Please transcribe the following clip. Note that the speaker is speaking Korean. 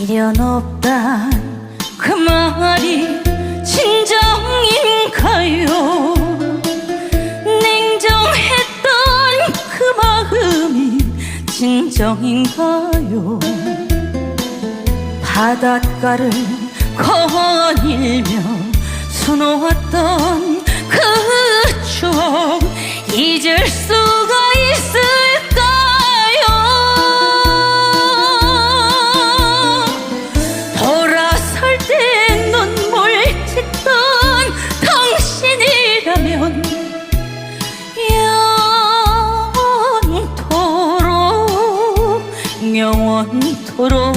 미련 없단 그 말이 진정인가요? 냉정했던 그 마음이 진정인가요? 바닷가를 거닐며 수놓았던 그 추억 잊을 수가 있을 영원토록